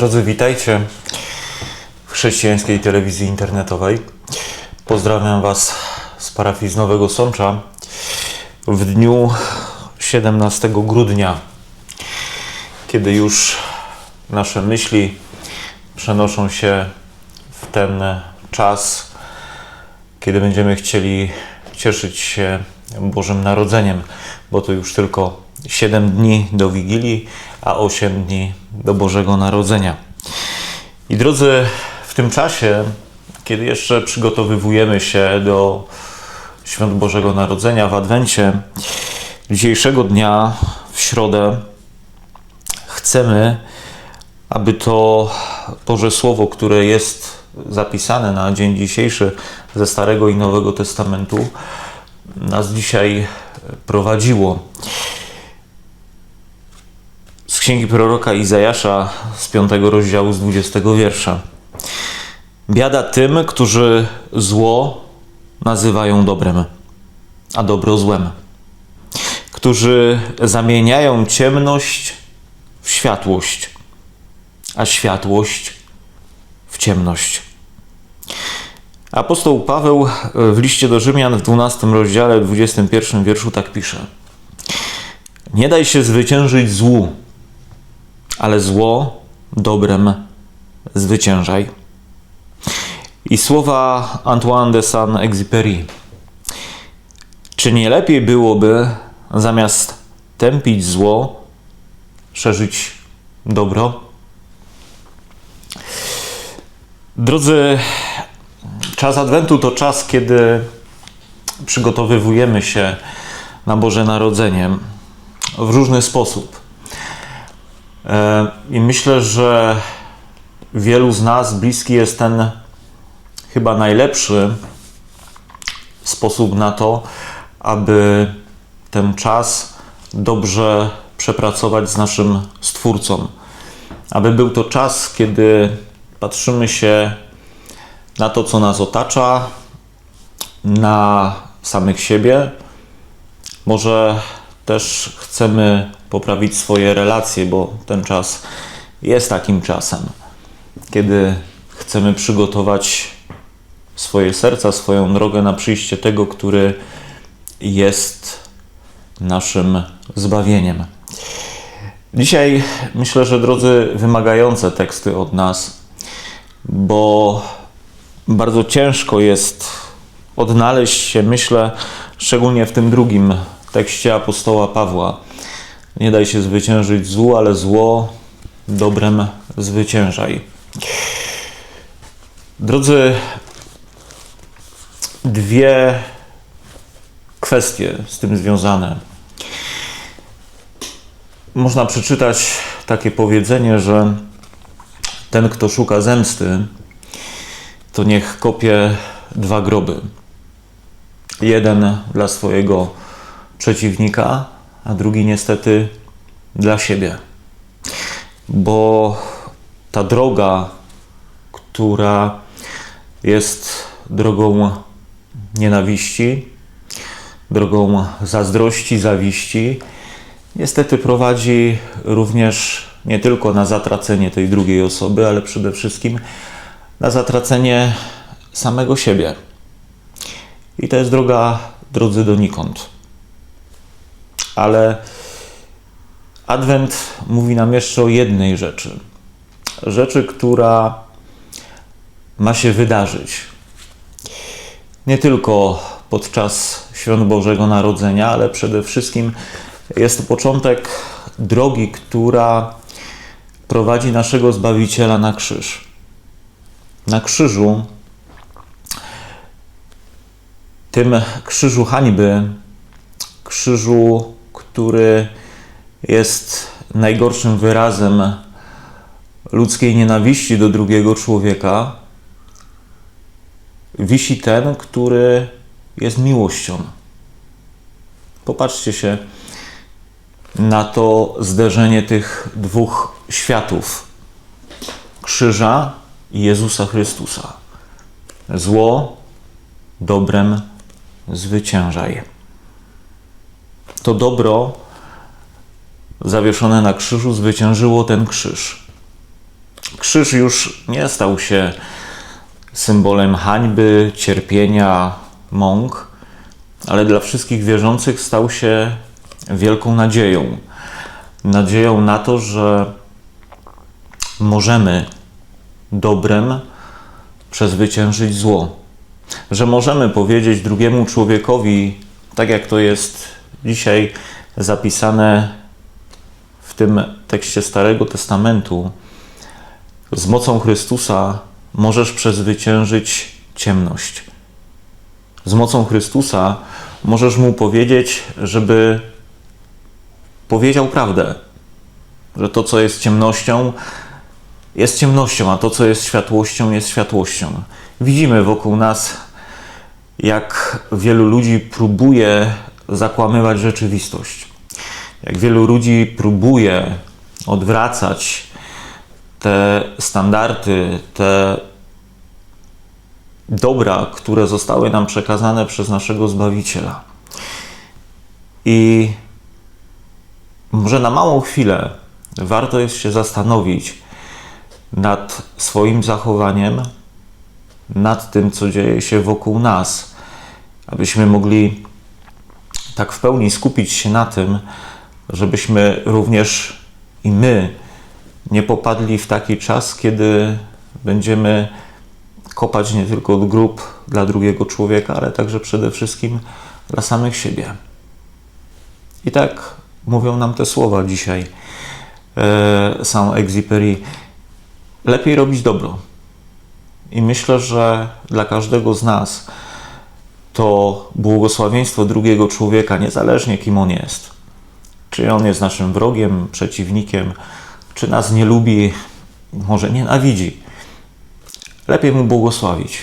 Drodzy, witajcie w chrześcijańskiej telewizji internetowej. Pozdrawiam Was z parafii z Nowego Sącza w dniu 17 grudnia, kiedy już nasze myśli przenoszą się w ten czas, kiedy będziemy chcieli cieszyć się Bożym Narodzeniem, bo to już tylko 7 dni do Wigilii, a 8 dni do Bożego Narodzenia. I drodzy, w tym czasie, kiedy jeszcze przygotowywujemy się do świąt Bożego Narodzenia w Adwencie, dzisiejszego dnia, w środę, chcemy, aby to Boże Słowo, które jest zapisane na dzień dzisiejszy ze Starego i Nowego Testamentu, nas dzisiaj prowadziło. Księgi proroka Izajasza z 5 rozdziału z 20 wiersza. Biada tym, którzy zło nazywają dobrem, a dobro złem. Którzy zamieniają ciemność w światłość, a światłość w ciemność. Apostoł Paweł w liście do Rzymian w 12 rozdziale, 21 wierszu tak pisze. Nie daj się zwyciężyć złu, ale zło dobrem zwyciężaj. I słowa Antoine de Saint-Exupéry. Czy nie lepiej byłoby zamiast tępić zło, szerzyć dobro? Drodzy, czas Adwentu to czas, kiedy przygotowywujemy się na Boże Narodzenie w różny sposób. E, I myślę, że wielu z nas bliski jest ten chyba najlepszy sposób na to, aby ten czas dobrze przepracować z naszym Stwórcą. Aby był to czas, kiedy patrzymy się na to, co nas otacza, na samych siebie. Może też chcemy poprawić swoje relacje, bo ten czas jest takim czasem, kiedy chcemy przygotować swoje serca, swoją drogę na przyjście tego, który jest naszym zbawieniem. Dzisiaj myślę, że drodzy, wymagające teksty od nas, bo bardzo ciężko jest odnaleźć się, myślę, szczególnie w tym drugim tekście apostoła Pawła. Nie daj się zwyciężyć złu, ale zło dobrem zwyciężaj. Drodzy, dwie kwestie z tym związane. Można przeczytać takie powiedzenie, że ten, kto szuka zemsty, to niech kopie dwa groby. Jeden dla swojego przeciwnika, a drugi niestety dla siebie. Bo ta droga, która jest drogą nienawiści, drogą zazdrości, zawiści, niestety prowadzi również nie tylko na zatracenie tej drugiej osoby, ale przede wszystkim na zatracenie samego siebie. I to jest droga drodzy donikąd. Ale Adwent mówi nam jeszcze o jednej rzeczy. Rzeczy, która ma się wydarzyć. Nie tylko podczas świąt Bożego Narodzenia, ale przede wszystkim jest to początek drogi, która prowadzi naszego Zbawiciela na krzyż. Na krzyżu, tym krzyżu hańby, krzyżu, który jest najgorszym wyrazem ludzkiej nienawiści do drugiego człowieka, wisi ten, który jest miłością. Popatrzcie się na to zderzenie tych dwóch światów krzyża i Jezusa Chrystusa. Zło dobrem zwyciężaj. To dobro zawieszone na krzyżu zwyciężyło ten krzyż. Krzyż już nie stał się symbolem hańby, cierpienia, mąk, ale dla wszystkich wierzących stał się wielką nadzieją. Nadzieją na to, że możemy dobrem przezwyciężyć zło. Że możemy powiedzieć drugiemu człowiekowi, tak jak to jest dzisiaj zapisane w tym tekście Starego Testamentu, z mocą Chrystusa możesz przezwyciężyć ciemność. Z mocą Chrystusa możesz mu powiedzieć, żeby powiedział prawdę, że to, co jest ciemnością, jest ciemnością, a to, co jest światłością, jest światłością. Widzimy wokół nas, jak wielu ludzi próbuje zakłamywać rzeczywistość. Jak wielu ludzi próbuje odwracać te standardy, te dobra, które zostały nam przekazane przez naszego Zbawiciela. I może na małą chwilę warto jest się zastanowić nad swoim zachowaniem, nad tym, co dzieje się wokół nas, abyśmy mogli tak w pełni skupić się na tym, żebyśmy również i my nie popadli w taki czas, kiedy będziemy kopać nie tylko grób dla drugiego człowieka, ale także przede wszystkim dla samych siebie. I tak mówią nam te słowa dzisiaj. E, Saint-Exupéry. Lepiej robić dobro. I myślę, że dla każdego z nas to błogosławieństwo drugiego człowieka, niezależnie kim on jest, czy on jest naszym wrogiem, przeciwnikiem, czy nas nie lubi, może nienawidzi, lepiej mu błogosławić.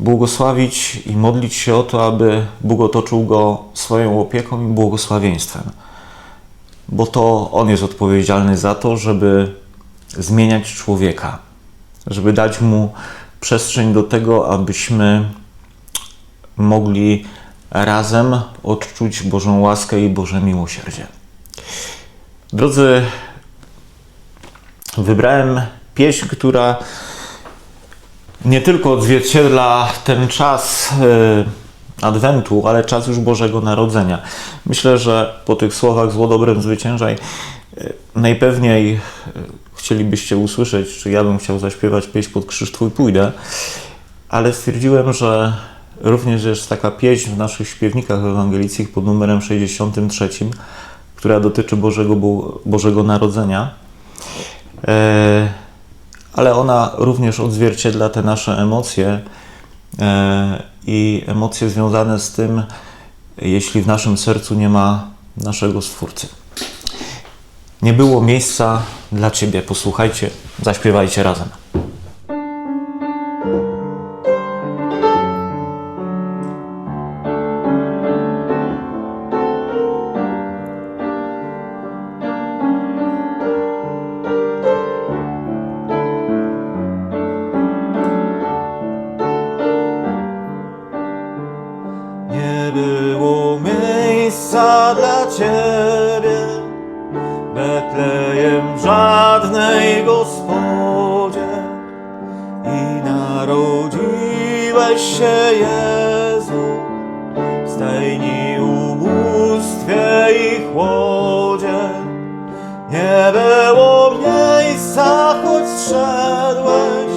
Błogosławić i modlić się o to, aby Bóg otoczył go swoją opieką i błogosławieństwem. Bo to on jest odpowiedzialny za to, żeby zmieniać człowieka, żeby dać mu przestrzeń do tego, abyśmy mogli razem odczuć Bożą łaskę i Boże miłosierdzie. Drodzy, wybrałem pieśń, która nie tylko odzwierciedla ten czas e, Adwentu, ale czas już Bożego Narodzenia. Myślę, że po tych słowach zło dobrem zwyciężaj e, najpewniej e, chcielibyście usłyszeć, czy ja bym chciał zaśpiewać pieśń pod krzyż Twój pójdę, ale stwierdziłem, że również jest taka pieśń w naszych śpiewnikach ewangelickich pod numerem 63, która dotyczy Bożego, Bożego Narodzenia. E, ale ona również odzwierciedla te nasze emocje e, i emocje związane z tym, jeśli w naszym sercu nie ma naszego Stwórcy. Nie było miejsca dla Ciebie. Posłuchajcie, zaśpiewajcie razem. Narodziłeś się Jezu w stajni ubóstwie i chłodzie. Nie było miejsca, choć zszedłeś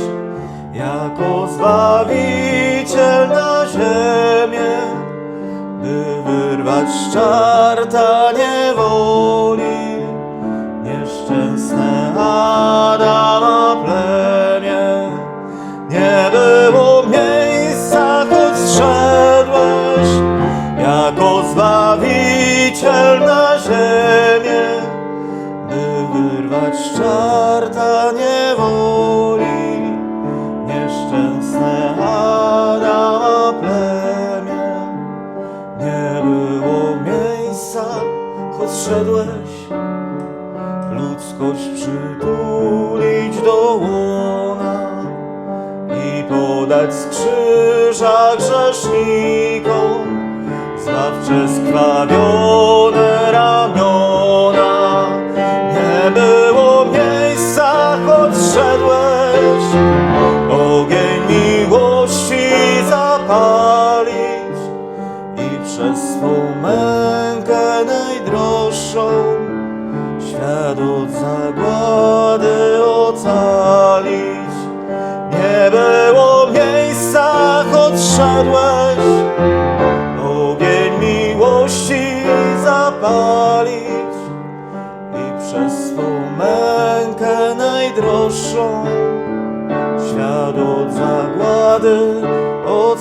jako Zbawiciel na ziemię, by wyrwać z czarta niewoli nieszczęsne Adama plemię. Nie było miejsca, choć szedłeś ludzkość przytulić do łona i podać z grzesznikom zbawcze skrawione ogień miłości zapalić i przez swą mękę najdroższą świat od zagłady ocalić. Nie było miejsca, odszedłeś, ogień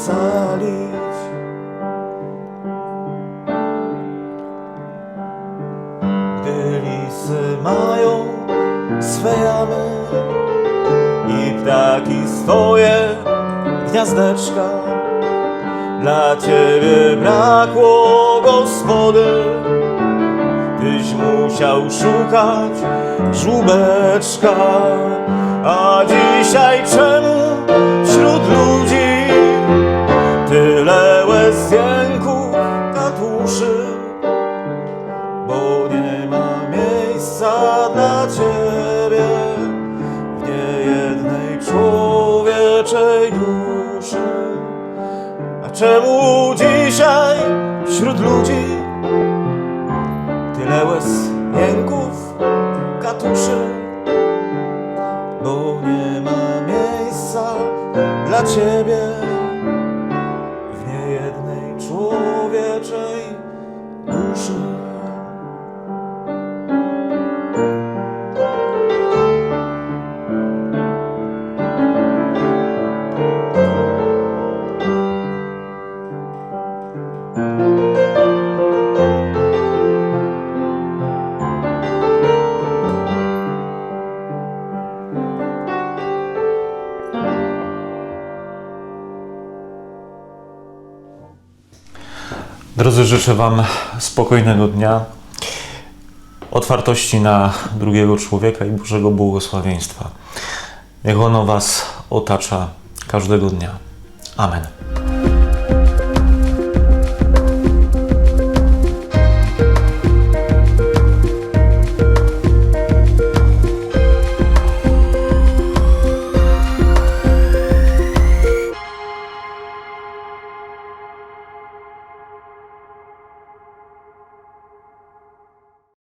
ocalić. Gdy lisy mają swe jamy i ptaki swoje gniazdeczka, dla ciebie brakło gospody, tyś musiał szukać żłóbeczka. A dzisiaj czemu wśród ludzi Drodzy, życzę Wam spokojnego dnia, otwartości na drugiego człowieka i Bożego błogosławieństwa. Niech ono Was otacza każdego dnia. Amen.